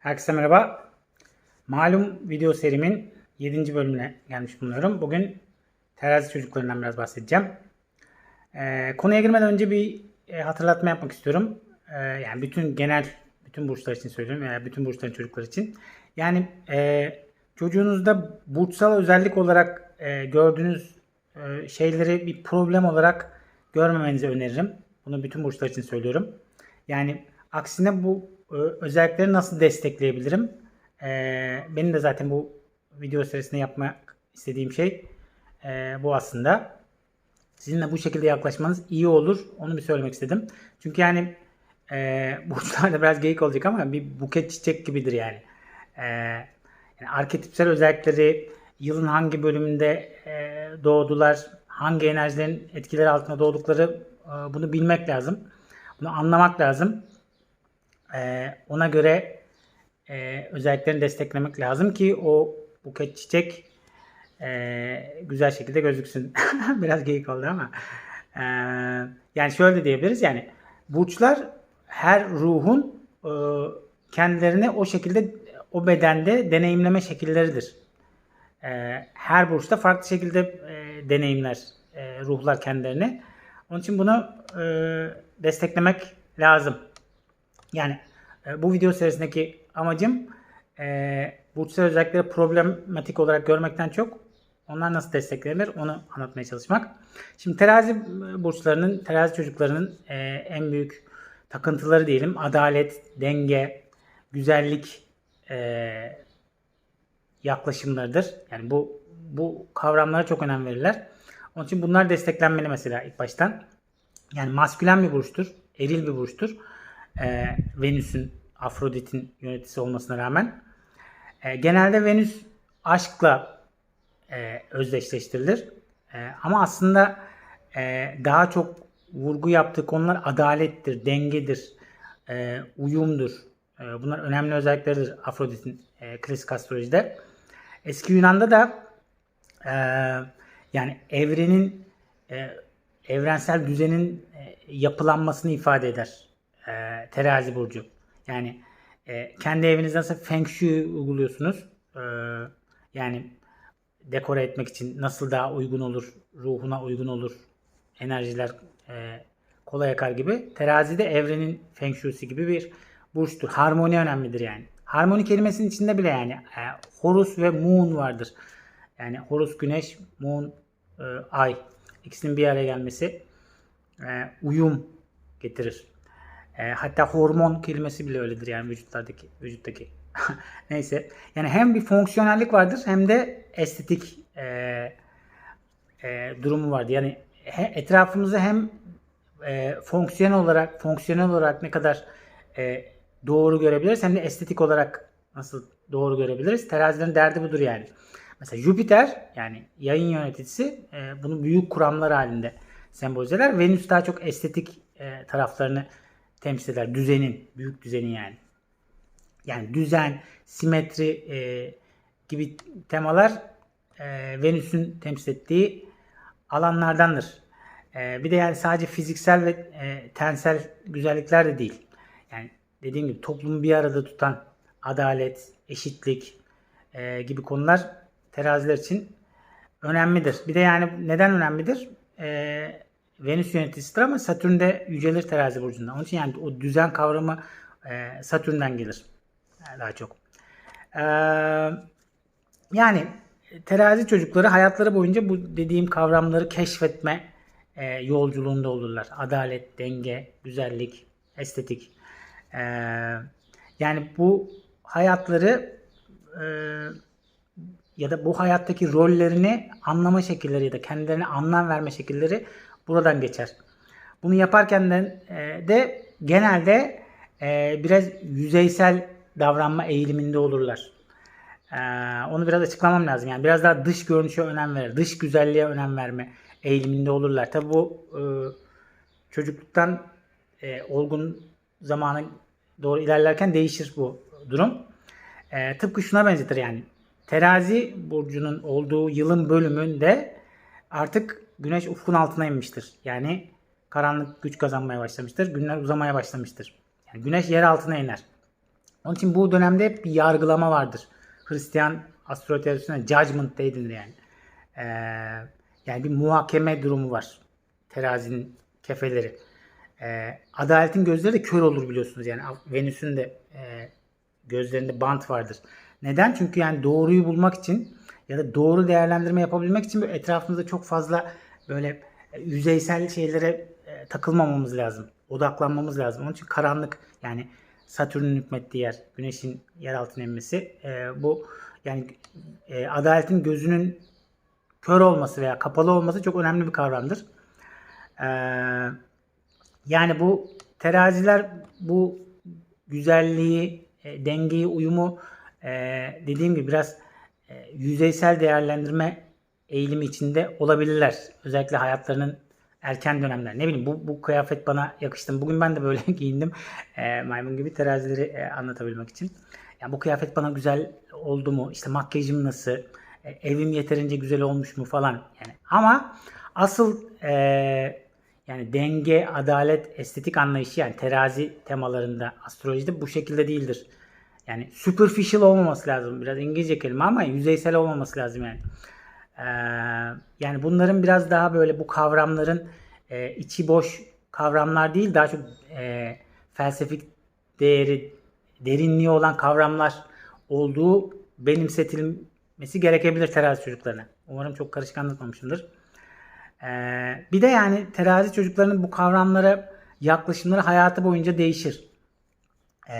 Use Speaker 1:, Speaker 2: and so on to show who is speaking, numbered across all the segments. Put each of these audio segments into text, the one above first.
Speaker 1: Herkese merhaba. Malum video serimin 7. bölümüne gelmiş bulunuyorum. Bugün terazi çocuklarından biraz bahsedeceğim. Ee, konuya girmeden önce bir e, hatırlatma yapmak istiyorum. Ee, yani bütün genel, bütün burçlar için söylüyorum. Yani bütün burçların çocuklar için. Yani e, çocuğunuzda burçsal özellik olarak e, gördüğünüz e, şeyleri bir problem olarak görmemenizi öneririm. Bunu bütün burçlar için söylüyorum. Yani aksine bu e, özellikleri nasıl destekleyebilirim? E, benim de zaten bu video serisinde yapmak istediğim şey e, bu aslında. Sizinle bu şekilde yaklaşmanız iyi olur. Onu bir söylemek istedim. Çünkü yani e, burçlarda biraz geyik olacak ama bir buket çiçek gibidir yani. E, yani arketipsel özellikleri yılın hangi bölümünde doğdular, hangi enerjilerin etkileri altında doğdukları bunu bilmek lazım. Bunu anlamak lazım. E, ona göre e, özelliklerini desteklemek lazım ki o buket çiçek e, güzel şekilde gözüksün. Biraz geyik oldu ama. E, yani şöyle diyebiliriz yani burçlar her ruhun e, kendilerini o şekilde o bedende deneyimleme şekilleridir. E, her burçta farklı şekilde e, deneyimler e, ruhlar kendilerini. Onun için bunu e, desteklemek lazım. Yani e, bu video serisindeki amacım e, burçsal özellikleri problematik olarak görmekten çok onlar nasıl desteklenir onu anlatmaya çalışmak. Şimdi terazi burçlarının, terazi çocuklarının e, en büyük takıntıları diyelim adalet, denge, güzellik e, yaklaşımlarıdır. Yani bu bu kavramlara çok önem verirler. Onun için bunlar desteklenmeli mesela ilk baştan. Yani maskülen bir burçtur, eril bir burçtur. Ee, Venüs'ün, Afrodit'in yöneticisi olmasına rağmen. Ee, genelde Venüs aşkla e, özdeşleştirilir. E, ama aslında e, daha çok vurgu yaptığı konular adalettir, dengedir, e, uyumdur. E, bunlar önemli özellikleridir Afrodit'in e, klasik astrolojide. Eski Yunan'da da e, yani evrenin e, evrensel düzenin e, yapılanmasını ifade eder e, terazi burcu. Yani e, kendi evinizde nasıl feng shui uyguluyorsunuz? E, yani dekore etmek için nasıl daha uygun olur, ruhuna uygun olur, enerjiler e, kolay akar gibi. Terazide evrenin feng shui'si gibi bir burçtur. Harmoni önemlidir yani. Harmoni kelimesinin içinde bile yani e, Horus ve Moon vardır. Yani Horus güneş, Moon e, ay. İkisinin bir araya gelmesi e, uyum getirir. E, hatta hormon kelimesi bile öyledir yani vücutlardaki vücuttaki. Neyse. Yani hem bir fonksiyonellik vardır hem de estetik e, e, durumu vardır. Yani he, etrafımızı hem e, fonksiyonel olarak fonksiyonel olarak ne kadar e, doğru görebiliriz hem de estetik olarak nasıl doğru görebiliriz. Terazilerin derdi budur yani. Mesela Jüpiter yani yayın yöneticisi e, bunu büyük kuramlar halinde sembolize eder. Venüs daha çok estetik e, taraflarını temsil eder. Düzenin, büyük düzenin yani. Yani düzen, simetri e, gibi temalar e, Venüs'ün temsil ettiği alanlardandır. E, bir de yani sadece fiziksel ve e, tensel güzellikler de değil. Yani dediğim gibi toplumu bir arada tutan adalet, eşitlik e, gibi konular teraziler için önemlidir. Bir de yani neden önemlidir? E, Venüs yöneticisidir ama Satürn de yücelir terazi burcunda. Onun için yani o düzen kavramı e, Satürn'den gelir daha çok. E, yani terazi çocukları hayatları boyunca bu dediğim kavramları keşfetme e, yolculuğunda olurlar. Adalet, denge, güzellik, estetik. E, yani bu hayatları e, ya da bu hayattaki rollerini anlama şekilleri ya da kendilerine anlam verme şekilleri buradan geçer. Bunu yaparken de, e, de genelde e, biraz yüzeysel davranma eğiliminde olurlar. E, onu biraz açıklamam lazım. Yani biraz daha dış görünüşe önem verir. Dış güzelliğe önem verme eğiliminde olurlar. Tabi bu e, çocukluktan e, olgun zamana doğru ilerlerken değişir bu durum. E, tıpkı şuna benzetir yani. Terazi burcunun olduğu yılın bölümünde artık güneş ufkun altına inmiştir. Yani karanlık güç kazanmaya başlamıştır. Günler uzamaya başlamıştır. Yani güneş yer altına iner. Onun için bu dönemde hep bir yargılama vardır. Hristiyan astroloji teorisinde judgment denir yani. Ee, yani bir muhakeme durumu var. Terazinin kefeleri. Ee, adaletin gözleri de kör olur biliyorsunuz. Yani Venüs'ün de e, gözlerinde bant vardır. Neden? Çünkü yani doğruyu bulmak için ya da doğru değerlendirme yapabilmek için etrafımızda çok fazla böyle e, yüzeysel şeylere e, takılmamamız lazım. Odaklanmamız lazım. Onun için karanlık yani Satürn'ün hükmettiği yer, Güneş'in yer altına inmesi e, bu yani e, adaletin gözünün kör olması veya kapalı olması çok önemli bir kavramdır. Ee, yani bu teraziler bu güzelliği, e, dengeyi, uyumu e, dediğim gibi biraz e, yüzeysel değerlendirme eğilimi içinde olabilirler. Özellikle hayatlarının erken dönemler. Ne bileyim bu, bu kıyafet bana yakıştı. Bugün ben de böyle giyindim. E, maymun gibi terazileri e, anlatabilmek için. Yani bu kıyafet bana güzel oldu mu? İşte makyajım nasıl? E, evim yeterince güzel olmuş mu falan. Yani ama asıl e, yani denge, adalet, estetik anlayışı yani terazi temalarında astrolojide bu şekilde değildir. Yani superficial olmaması lazım. Biraz İngilizce kelime ama yüzeysel olmaması lazım yani. Ee, yani bunların biraz daha böyle bu kavramların e, içi boş kavramlar değil daha çok e, felsefik değeri, derinliği olan kavramlar olduğu benimsetilmesi gerekebilir terazi çocuklarına. Umarım çok karışık anlatmamışımdır. Ee, bir de yani terazi çocuklarının bu kavramlara yaklaşımları hayatı boyunca değişir. Ee,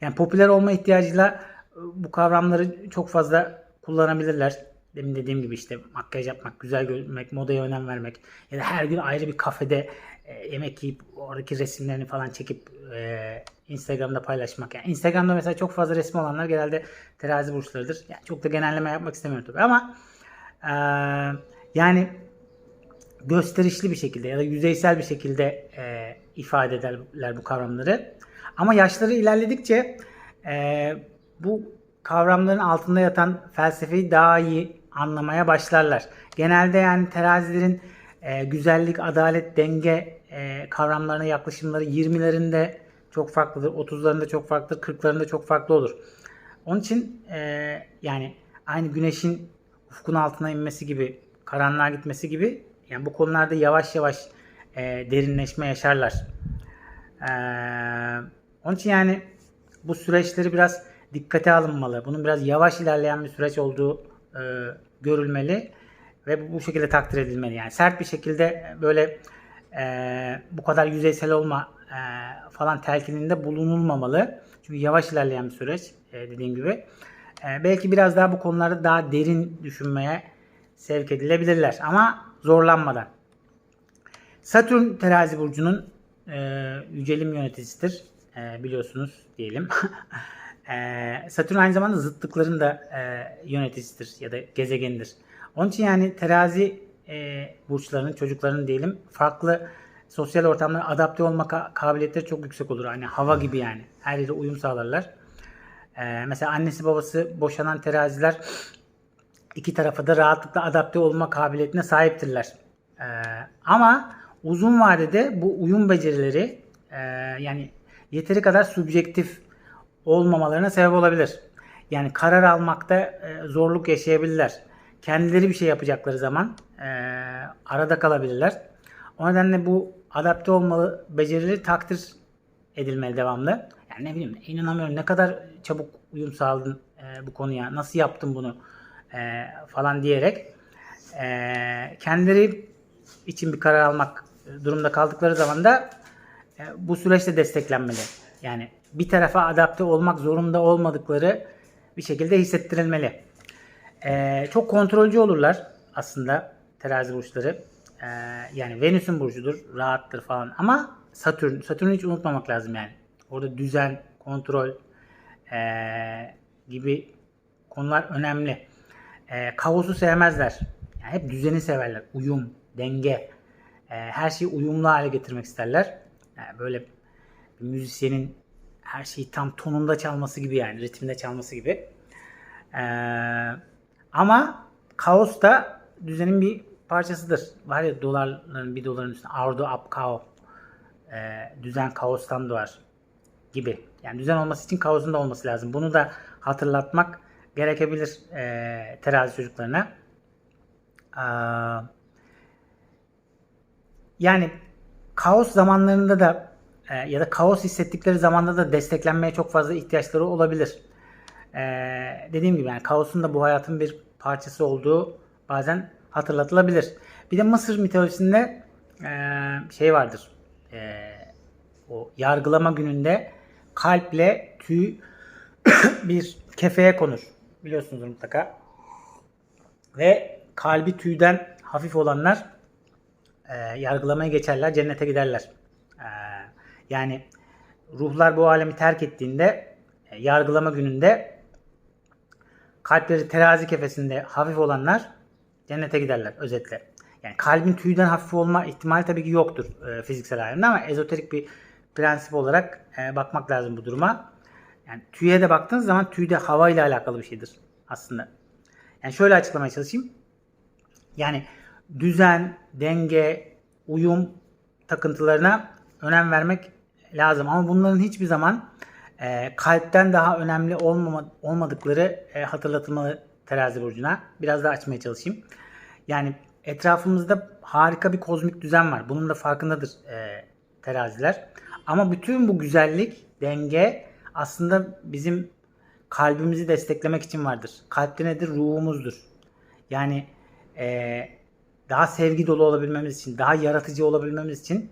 Speaker 1: yani popüler olma ihtiyacıyla bu kavramları çok fazla kullanabilirler. Demin dediğim gibi işte makyaj yapmak, güzel görünmek, modaya önem vermek ya da her gün ayrı bir kafede e, yemek yiyip oradaki resimlerini falan çekip e, Instagram'da paylaşmak. Yani Instagram'da mesela çok fazla resmi olanlar genelde terazi burçlarıdır. Yani çok da genelleme yapmak istemiyorum tabii ama e, yani gösterişli bir şekilde ya da yüzeysel bir şekilde e, ifade ederler bu kavramları. Ama yaşları ilerledikçe e, bu kavramların altında yatan felsefeyi daha iyi anlamaya başlarlar. Genelde yani terazilerin e, güzellik, adalet, denge e, kavramlarına yaklaşımları 20'lerinde çok farklıdır, 30'larında çok farklıdır, 40'larında çok farklı olur. Onun için e, yani aynı güneşin ufkun altına inmesi gibi, karanlığa gitmesi gibi yani bu konularda yavaş yavaş e, derinleşme yaşarlar. E, onun için yani bu süreçleri biraz dikkate alınmalı. Bunun biraz yavaş ilerleyen bir süreç olduğu e, görülmeli ve bu, şekilde takdir edilmeli. Yani sert bir şekilde böyle e, bu kadar yüzeysel olma e, falan telkininde bulunulmamalı. Çünkü yavaş ilerleyen bir süreç e, dediğim gibi. E, belki biraz daha bu konularda daha derin düşünmeye sevk edilebilirler ama zorlanmadan. Satürn terazi burcunun e, yücelim yöneticisidir. E, biliyorsunuz diyelim. e, Satürn aynı zamanda zıtlıkların da e, yöneticisidir ya da gezegenidir. Onun için yani terazi e, burçlarının, çocukların diyelim farklı sosyal ortamlara adapte olma ka- kabiliyetleri çok yüksek olur. Hani hava gibi yani. Her yere uyum sağlarlar. E, mesela annesi babası boşanan teraziler iki tarafa da rahatlıkla adapte olma kabiliyetine sahiptirler. Ee, ama uzun vadede bu uyum becerileri e, yani yeteri kadar subjektif olmamalarına sebep olabilir. Yani karar almakta e, zorluk yaşayabilirler. Kendileri bir şey yapacakları zaman e, arada kalabilirler. O nedenle bu adapte olmalı becerileri takdir edilmeli devamlı. Yani ne bileyim inanamıyorum ne kadar çabuk uyum sağladın e, bu konuya. Nasıl yaptın bunu? falan diyerek kendileri için bir karar almak durumda kaldıkları zaman da bu süreçte desteklenmeli. Yani bir tarafa adapte olmak zorunda olmadıkları bir şekilde hissettirilmeli. E, çok kontrolcü olurlar aslında terazi burçları. E, yani Venüs'ün burcudur, rahattır falan ama Satürn, Satürn'ü hiç unutmamak lazım yani. Orada düzen, kontrol e, gibi konular önemli. E, kaosu sevmezler. Yani hep düzeni severler. Uyum, denge. E, her şeyi uyumlu hale getirmek isterler. Yani böyle bir müzisyenin her şeyi tam tonunda çalması gibi yani ritimde çalması gibi. E, ama kaos da düzenin bir parçasıdır. Var ya dolarların bir doların üstünde order up kaos. E, düzen kaostan doğar gibi. Yani düzen olması için kaosun da olması lazım. Bunu da hatırlatmak gerekebilir e, terazi çocuklarına. Aa, yani kaos zamanlarında da e, ya da kaos hissettikleri zamanda da desteklenmeye çok fazla ihtiyaçları olabilir. E, dediğim gibi yani kaosun da bu hayatın bir parçası olduğu bazen hatırlatılabilir. Bir de Mısır mitolojisinde e, şey vardır. E, o yargılama gününde kalple tüy bir kefeye konur. Biliyorsunuz mutlaka. Ve kalbi tüyden hafif olanlar e, yargılamaya geçerler, cennete giderler. Yani ruhlar bu alemi terk ettiğinde e, yargılama gününde kalpleri terazi kefesinde hafif olanlar cennete giderler özetle. Yani kalbin tüyden hafif olma ihtimali tabii ki yoktur e, fiziksel alemde ama ezoterik bir prensip olarak e, bakmak lazım bu duruma. Yani tüye de baktığınız zaman tüy de hava ile alakalı bir şeydir aslında. Yani şöyle açıklamaya çalışayım. Yani düzen, denge, uyum takıntılarına önem vermek lazım. Ama bunların hiçbir zaman e, kalpten daha önemli olmama, olmadıkları e, hatırlatılmalı terazi burcuna. Biraz daha açmaya çalışayım. Yani etrafımızda harika bir kozmik düzen var. Bunun da farkındadır e, teraziler. Ama bütün bu güzellik, denge aslında bizim kalbimizi desteklemek için vardır. Kalpte nedir? Ruhumuzdur. Yani e, daha sevgi dolu olabilmemiz için, daha yaratıcı olabilmemiz için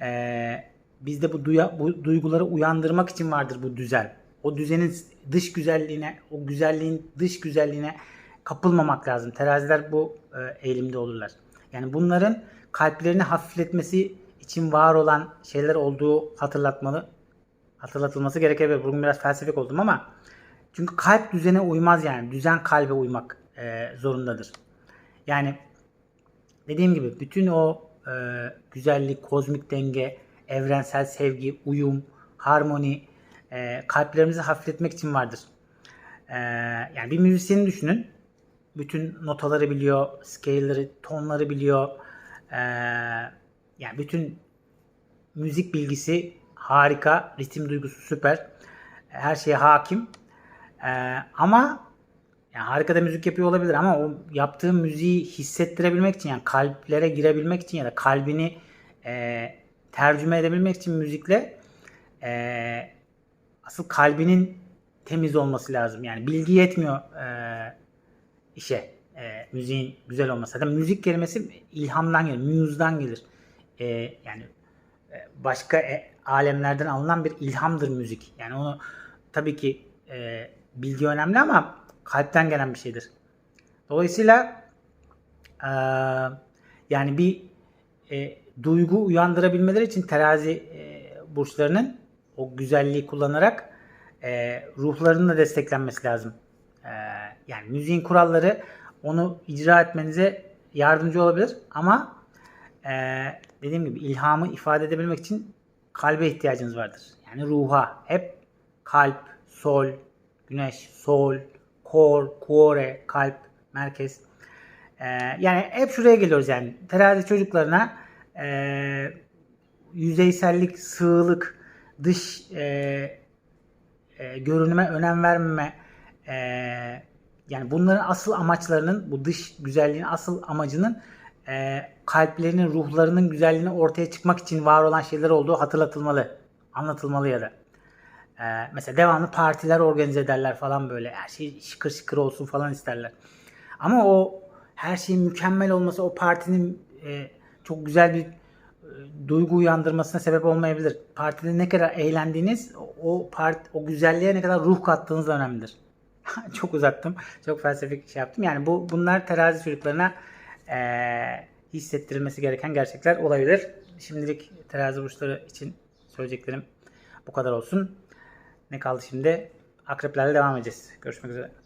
Speaker 1: e, bizde bu, duya, bu duyguları uyandırmak için vardır bu düzen. O düzenin dış güzelliğine, o güzelliğin dış güzelliğine kapılmamak lazım. Teraziler bu e, eğilimde olurlar. Yani bunların kalplerini hafifletmesi için var olan şeyler olduğu hatırlatmalı hatırlatılması gerekebilir. Bugün biraz felsefik oldum ama çünkü kalp düzene uymaz yani. Düzen kalbe uymak e, zorundadır. Yani dediğim gibi bütün o e, güzellik, kozmik denge, evrensel sevgi, uyum, harmoni e, kalplerimizi hafifletmek için vardır. E, yani bir müzisyeni düşünün. Bütün notaları biliyor, scale'ları, tonları biliyor. E, yani bütün müzik bilgisi harika, ritim duygusu süper. Her şeye hakim. E, ama yani harika da müzik yapıyor olabilir ama o yaptığı müziği hissettirebilmek için yani kalplere girebilmek için ya da kalbini e, tercüme edebilmek için müzikle e, asıl kalbinin temiz olması lazım. Yani bilgi yetmiyor e, işe. E, müziğin güzel olması. Zaten müzik kelimesi ilhamdan gelir, muse'dan gelir. E, yani e, başka e, alemlerden alınan bir ilhamdır müzik. Yani onu tabii ki e, bilgi önemli ama kalpten gelen bir şeydir. Dolayısıyla e, yani bir e, duygu uyandırabilmeleri için terazi e, burçlarının o güzelliği kullanarak e, ruhlarının da desteklenmesi lazım. E, yani müziğin kuralları onu icra etmenize yardımcı olabilir ama e, dediğim gibi ilhamı ifade edebilmek için kalbe ihtiyacınız vardır. Yani ruha hep kalp, sol, güneş, sol, kor, kuore, kalp, merkez. Ee, yani hep şuraya geliyoruz yani. Terazi çocuklarına e, yüzeysellik, sığlık, dış e, e, görünüme önem vermeme e, yani bunların asıl amaçlarının bu dış güzelliğin asıl amacının e, kalplerinin, ruhlarının güzelliğini ortaya çıkmak için var olan şeyler olduğu hatırlatılmalı, anlatılmalı ya da. Ee, mesela devamlı partiler organize ederler falan böyle. Her şey şıkır şıkır olsun falan isterler. Ama o her şeyin mükemmel olması o partinin e, çok güzel bir e, duygu uyandırmasına sebep olmayabilir. Partide ne kadar eğlendiğiniz o part o güzelliğe ne kadar ruh kattığınız da önemlidir. çok uzattım. Çok felsefik şey yaptım. Yani bu bunlar terazi çocuklarına e, hissettirilmesi gereken gerçekler olabilir. Şimdilik terazi burçları için söyleyeceklerim bu kadar olsun. Ne kaldı şimdi? Akreplerle devam edeceğiz. Görüşmek üzere.